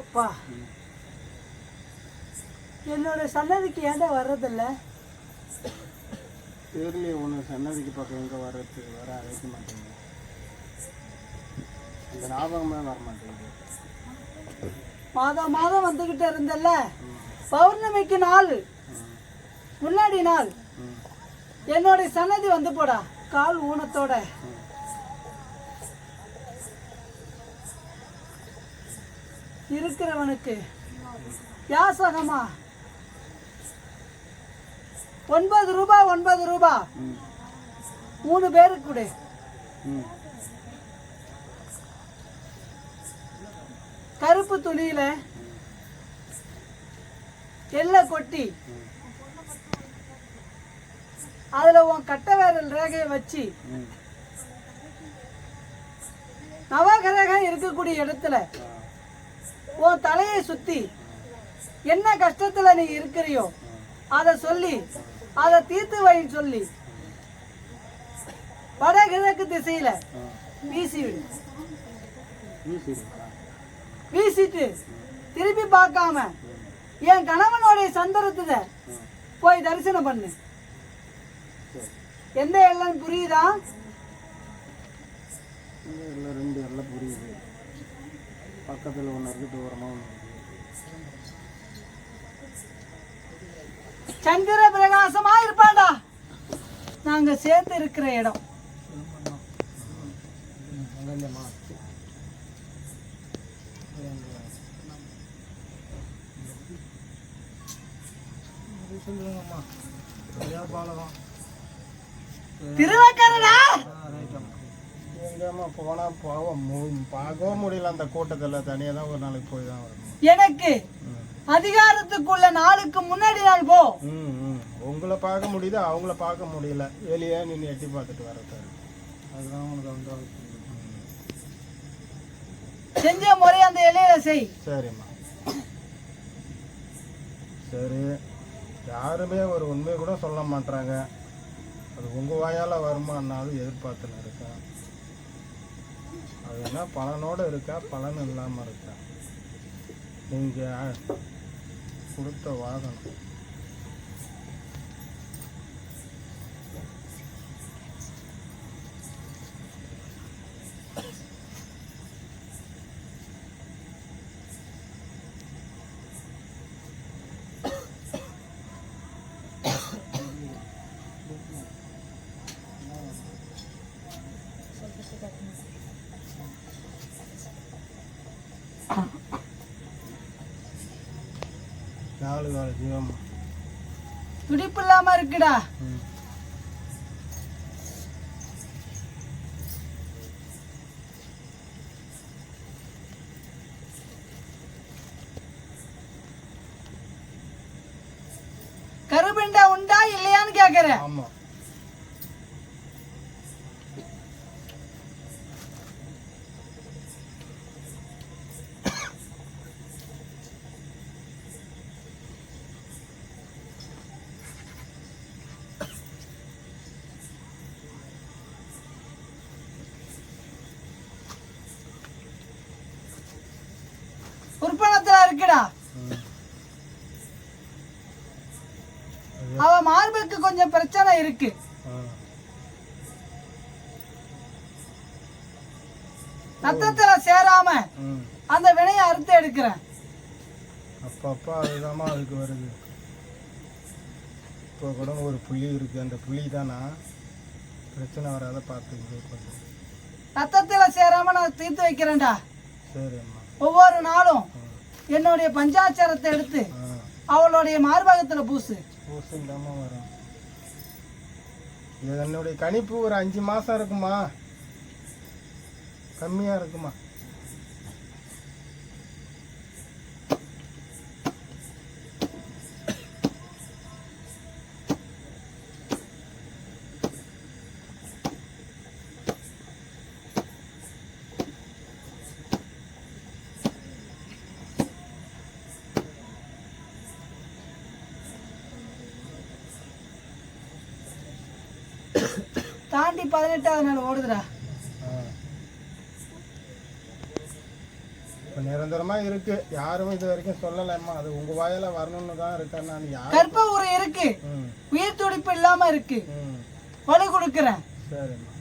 அப்பா. என்னோட சன்னதிக்கு ஏன்டா வர்றதில்ல? தெரியலையே ஒன்று சன்னதிக்கு பக்கம் எங்கே வர்றது? வர அழைக்க மாட்டேங்குது இந்த ஞாபகமே வர மாட்டேங்குது. மாதம் மாதம் வந்துகிட்டு இருந்தல்ல? பௌர்ணமிக்கு நாள். முன்னாடி நாள். என்னோட சன்னதி வந்து போடா. கால் ஊனத்தோட. இருக்கிறவனுக்கு. யாசகமா ஒன்பது ரூபா ஒன்பது ரூபா. மூணு பேருக்கு கொடு. கருப்பு துணியில எல்ல கொட்டி அதுல உன் கட்ட வேரல் ரேகையை வச்சு நவகிரகம் இருக்கக்கூடிய இடத்துல உன் தலையை சுத்தி என்ன கஷ்டத்துல நீ இருக்கிறியோ அதை சொல்லி அதை தீர்த்து வைன்னு சொல்லி வடகிழக்கு திசையில வீசி விடு. வீசிட்டு திருப்பி பார்க்காம என் கணவனுடைய சந்தரத்தை போய் தரிசனம் பண்ணு. எந்த எல்லாம் புரியுதா? ரெண்டு பக்கத்தில் ஒன்று இருக்குது தூரமாக ஒன்று இருக்குது சந்திர பிரகாசமா இருப்பாண்டா நாங்க சேர்த்து இருக்கிற இடம். திருவக்கரடா! எங்கேம்மா போனால் போக பார்க்கவும் முடியல அந்த கூட்டத்தில். தனியாக தான் ஒரு நாளைக்கு போய் தான் வரணும். எனக்கு அதிகாரத்துக்குள்ள நாளுக்கு முன்னாடி நாள் போ. உங்களை பார்க்க முடியுது? அவங்கள பார்க்க முடியல. வெளியே நின்று எட்டி பார்த்துட்டு வரது அதுதான் உனக்கு வந்து செஞ்ச முறை அந்த இலையில செய். சரிம்மா. சரி. யாருமே ஒரு உண்மையை கூட சொல்ல மாட்டாங்க அது உங்கள் வாயால் வருமானாலும் எதிர்பார்த்துன்னு இருக்கேன். அது என்ன பலனோடு இருக்கா? பலன் இல்லாமல் இருக்கா? நீங்கள் கொடுத்த வாகனம் துடிப்பு இல்லாம இருக்குடா. கருபெண்டா உண்டா இல்லையான்னு கேக்குறேன். ஆமாம் இருக்குடா. அவ மார்புக்கு கொஞ்சம் பிரச்சனை இருக்கு. ரத்தத்துல சேராம அந்த வினையை அறுத்து எடுக்கிறேன். அப்பப்போ அதுதாம்மா அதுக்கு வருது. இப்போ கூட ஒரு புள்ளி இருக்குது அந்த புள்ளி தானா பிரச்சனை வராத பார்த்துக்கிது கொஞ்சம் ரத்தத்துல சேராம நான் தீர்த்து வைக்கிறேன்டா. சரி அம்மா ஒவ்வொரு நாளும் என்னுடைய பஞ்சாட்சரத்தை எடுத்து அவளுடைய மார்பகத்துல பூசு. பூசண்டாமா வரும். என்னுடைய கணிப்பு ஒரு அஞ்சு மாதம் இருக்குமா? கம்மியாக இருக்குமா? தாண்டி பதினெட்டாவது நாள் ஓடுதுடா. இப்போ நிரந்தரமா இருக்கு. யாரும் இது வரைக்கும் சொல்லலைம்மா. அது உங்க வாயால வரணும்னு தான் இருக்கேன் நான் யார்? கற்ப உரை இருக்கு. உயிர் துடிப்பு இல்லாம இருக்கு. வலு கொடுக்குறேன். சரிம்மா.